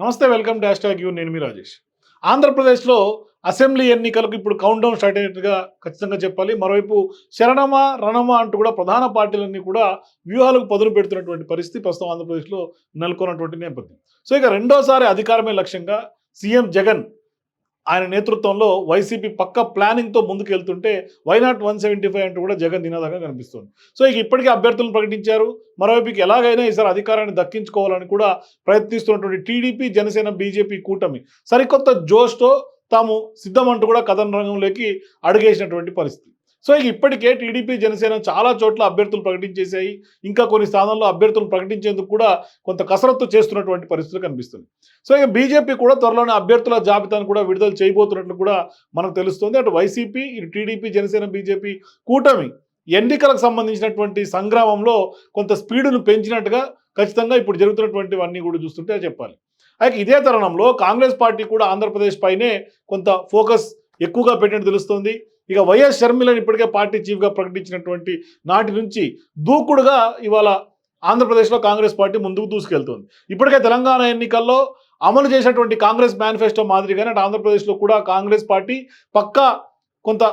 నమస్తే welcome dash tag you నేను మీ రాజేష్. ఆంధ్రప్రదేశ్లో అసెంబ్లీ ఎన్నికలకు ఇప్పుడు కౌంట్ డౌన్ స్టార్ట్ అయినట్టుగా ఖచ్చితంగా చెప్పాలి. మరోవైపు శరణమా రణమా అంటూ కూడా ప్రధాన పార్టీలన్నీ కూడా వ్యూహాలకు పదును పెడుతున్నటువంటి పరిస్థితి ప్రస్తుతం ఆంధ్రప్రదేశ్లో నెలకొన్నటువంటి నేపథ్యం. సో ఇక రెండోసారి అధికారమే లక్ష్యంగా సీఎం జగన్ ఆయన నేతృత్వంలో వైసీపీ పక్క ప్లానింగ్తో ముందుకు వెళ్తుంటే వైనాట్ వన్ సెవెంటీ ఫైవ్ అంటూ కూడా జగన్ నినాదంగా కనిపిస్తుంది. సో ఇక ఇప్పటికే అభ్యర్థులను ప్రకటించారు. మరోవైపుకి ఎలాగైనా ఈసారి అధికారాన్ని దక్కించుకోవాలని కూడా ప్రయత్నిస్తున్నటువంటి టీడీపీ జనసేన బీజేపీ కూటమి సరికొత్త జోష్తో తాము సిద్ధమంటూ కూడా కథన రంగంలోకి అడుగేసినటువంటి పరిస్థితి. సో ఇక ఇప్పటికే టీడీపీ జనసేన చాలా చోట్ల అభ్యర్థులు ప్రకటించేశాయి. ఇంకా కొన్ని స్థానాల్లో అభ్యర్థులు ప్రకటించేందుకు కూడా కొంత కసరత్తు చేస్తున్నటువంటి పరిస్థితులు కనిపిస్తుంది సో ఇక బీజేపీ కూడా త్వరలోనే అభ్యర్థుల జాబితాను కూడా విడుదల చేయబోతున్నట్లు కూడా మనకు తెలుస్తుంది. అటు వైసీపీ ఇటు టీడీపీ జనసేన బీజేపీ కూటమి ఎన్నికలకు సంబంధించినటువంటి సంగ్రామంలో కొంత స్పీడును పెంచినట్టుగా ఖచ్చితంగా ఇప్పుడు జరుగుతున్నటువంటివన్నీ కూడా చూస్తుంటే చెప్పాలి. అయితే ఇదే తరుణంలో కాంగ్రెస్ పార్టీ కూడా ఆంధ్రప్రదేశ్ పైనే కొంత ఫోకస్ ఎక్కువగా పెట్టినట్టు తెలుస్తుంది. ఇక వైఎస్ షర్మిలను ఇప్పటికే పార్టీ చీఫ్గా ప్రకటించినటువంటి నాటి నుంచి దూకుడుగా ఇవాళ ఆంధ్రప్రదేశ్లో కాంగ్రెస్ పార్టీ ముందుకు దూసుకెళ్తుంది. ఇప్పటికే తెలంగాణ ఎన్నికల్లో అమలు చేసినటువంటి కాంగ్రెస్ మేనిఫెస్టో మాదిరిగానే అటు ఆంధ్రప్రదేశ్లో కూడా కాంగ్రెస్ పార్టీ పక్కా కొంత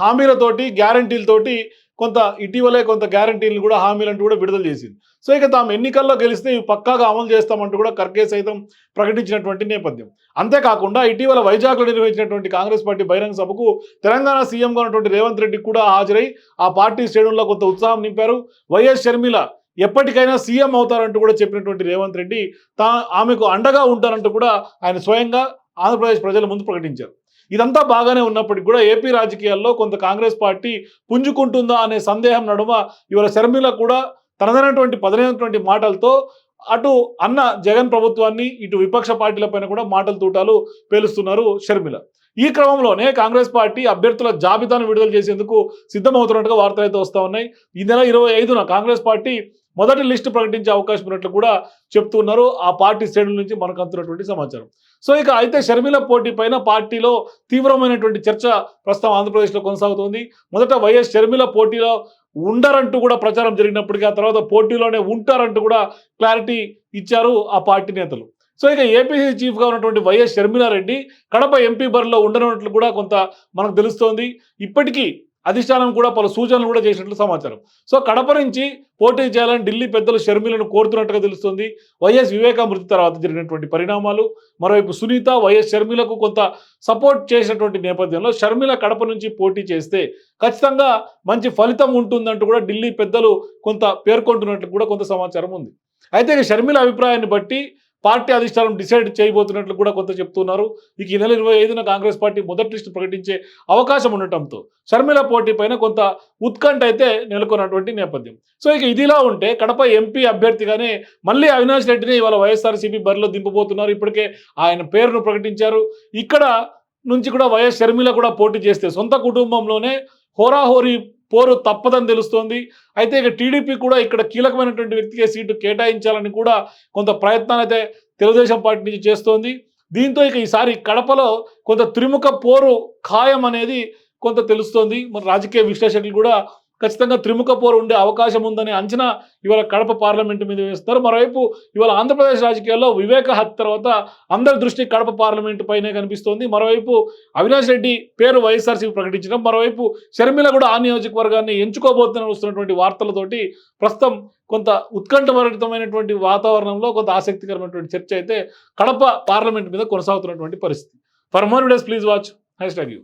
హామీలతోటి గ్యారంటీలతోటి కొంత ఇటీవలే కొంత గ్యారంటీలు కూడా హామీలను కూడా విడుదల చేసింది. సో ఇక తాము ఎన్నికల్లో గెలిస్తే ఇవి పక్కాగా అమలు చేస్తామంటూ కూడా ఖర్గే సైతం ప్రకటించినటువంటి నేపథ్యం. అంతేకాకుండా ఇటీవల వైజాగ్లో నిర్వహించినటువంటి కాంగ్రెస్ పార్టీ బహిరంగ సభకు తెలంగాణ సీఎంగా ఉన్నటువంటి రేవంత్ రెడ్డి కూడా హాజరై ఆ పార్టీ శ్రేణుల్లో కొంత ఉత్సాహం నింపారు. వైఎస్ షర్మిల ఎప్పటికైనా సీఎం అవుతారంటూ కూడా చెప్పినటువంటి రేవంత్ రెడ్డి తా ఆమెకు అండగా ఉంటారంటూ కూడా ఆయన స్వయంగా ఆంధ్రప్రదేశ్ ప్రజల ముందు ప్రకటించారు. ఇదంతా బాగానే ఉన్నప్పటికీ కూడా ఏపీ రాజకీయాల్లో కొంత కాంగ్రెస్ పార్టీ పుంజుకుంటుందా అనే సందేహం నడుమ ఇవాళ శర్మిల కూడా తనదైనటువంటి పదనైనటువంటి మాటలతో అటు అన్న జగన్ ప్రభుత్వాన్ని ఇటు విపక్ష పార్టీలపైన కూడా మాటలు తూటాలు పేలుస్తున్నారు షర్మిల. ఈ క్రమంలోనే కాంగ్రెస్ పార్టీ అభ్యర్థుల జాబితాను విడుదల చేసేందుకు సిద్ధమవుతున్నట్టుగా వార్తలు అయితే వస్తూ ఉన్నాయి. ఈ నెల ఇరవై ఐదున కాంగ్రెస్ పార్టీ మొదటి లిస్టు ప్రకటించే అవకాశం ఉన్నట్లు కూడా చెప్తున్నారు ఆ పార్టీ శ్రేణుల నుంచి మనకు అందుతున్నటువంటి సమాచారం. సో ఇక అయితే షర్మిల పోటీ పైన పార్టీలో తీవ్రమైనటువంటి చర్చ ప్రస్తుతం ఆంధ్రప్రదేశ్లో కొనసాగుతోంది. మొదట వైఎస్ షర్మిల పోటీలో ఉండరంటూ కూడా ప్రచారం జరిగినప్పటికీ ఆ తర్వాత పోటీలోనే ఉంటారంటూ కూడా క్లారిటీ ఇచ్చారు ఆ పార్టీ నేతలు. సో ఇక ఏపీసీ చీఫ్గా ఉన్నటువంటి వైఎస్ షర్మిలారెడ్డి కడప ఎంపీ బరిలో ఉండనున్నట్లు కూడా కొంత మనకు తెలుస్తోంది. ఇప్పటికీ అధిష్టానం కూడా పలు సూచనలు కూడా చేసినట్లు సమాచారం. సో కడప నుంచి పోటీ చేయాలని ఢిల్లీ పెద్దలు షర్మిలను కోరుతున్నట్టుగా తెలుస్తుంది. వైఎస్ వివేకా మృతి తర్వాత జరిగినటువంటి పరిణామాలు. మరోవైపు సునీత వైఎస్ షర్మిలకు కొంత సపోర్ట్ చేసినటువంటి నేపథ్యంలో షర్మిల కడప నుంచి పోటీ చేస్తే ఖచ్చితంగా మంచి ఫలితం ఉంటుందంటూ కూడా ఢిల్లీ పెద్దలు కొంత పేర్కొంటున్నట్లు కూడా కొంత సమాచారం ఉంది. అయితే షర్మిల అభిప్రాయాన్ని బట్టి పార్టీ అధిష్టానం డిసైడ్ చేయబోతున్నట్లు కూడా కొంత చెప్తున్నారు. ఇక ఈ నెల ఇరవై ఐదున కాంగ్రెస్ పార్టీ మొదటి లిస్టు ప్రకటించే అవకాశం ఉండటంతో షర్మిల పోటీ పైన కొంత ఉత్కంఠ అయితే నెలకొన్నటువంటి నేపథ్యం. సో ఇక ఇదిలా ఉంటే కడప ఎంపీ అభ్యర్థిగానే మళ్ళీ అవినాష్ రెడ్డిని ఇవాళ వైఎస్ఆర్సీపీ బరిలో దింపబోతున్నారు. ఇప్పటికే ఆయన పేరును ప్రకటించారు. ఇక్కడ నుంచి కూడా వైఎస్ షర్మిల కూడా పోటీ చేస్తే సొంత కుటుంబంలోనే హోరాహోరీ పోరు తప్పదని తెలుస్తోంది. అయితే ఇక టీడీపీ కూడా ఇక్కడ కీలకమైనటువంటి వ్యక్తికే సీటు కేటాయించాలని కూడా కొంత ప్రయత్నాలు అయితే తెలుగుదేశం పార్టీ నుంచి చేస్తోంది. దీంతో ఇక ఈసారి కడపలో కొంత త్రిముఖ పోరు ఖాయం అనేది కొంత తెలుస్తోంది. మరి రాజకీయ విశ్లేషకులు కూడా ఖచ్చితంగా త్రిముఖ పోరు ఉండే అవకాశం ఉందనే అంచనా ఇవాళ కడప పార్లమెంటు మీద వేస్తారు. మరోవైపు ఇవాళ ఆంధ్రప్రదేశ్ రాజకీయాల్లో వివేక హత్య తర్వాత అందరి దృష్టి కడప పార్లమెంటు పైనే కనిపిస్తోంది. మరోవైపు అవినాష్ రెడ్డి పేరు వైఎస్ఆర్సీపీ ప్రకటించడం మరోవైపు షర్మిల కూడా ఆ నియోజకవర్గాన్ని ఎంచుకోబోతున్న వస్తున్నటువంటి వార్తలతోటి ప్రస్తుతం కొంత ఉత్కంఠభరితమైనటువంటి వాతావరణంలో కొంత ఆసక్తికరమైనటువంటి చర్చ అయితే కడప పార్లమెంట్ మీద కొనసాగుతున్నటువంటి పరిస్థితి. For more videos please watch. Hashtag U.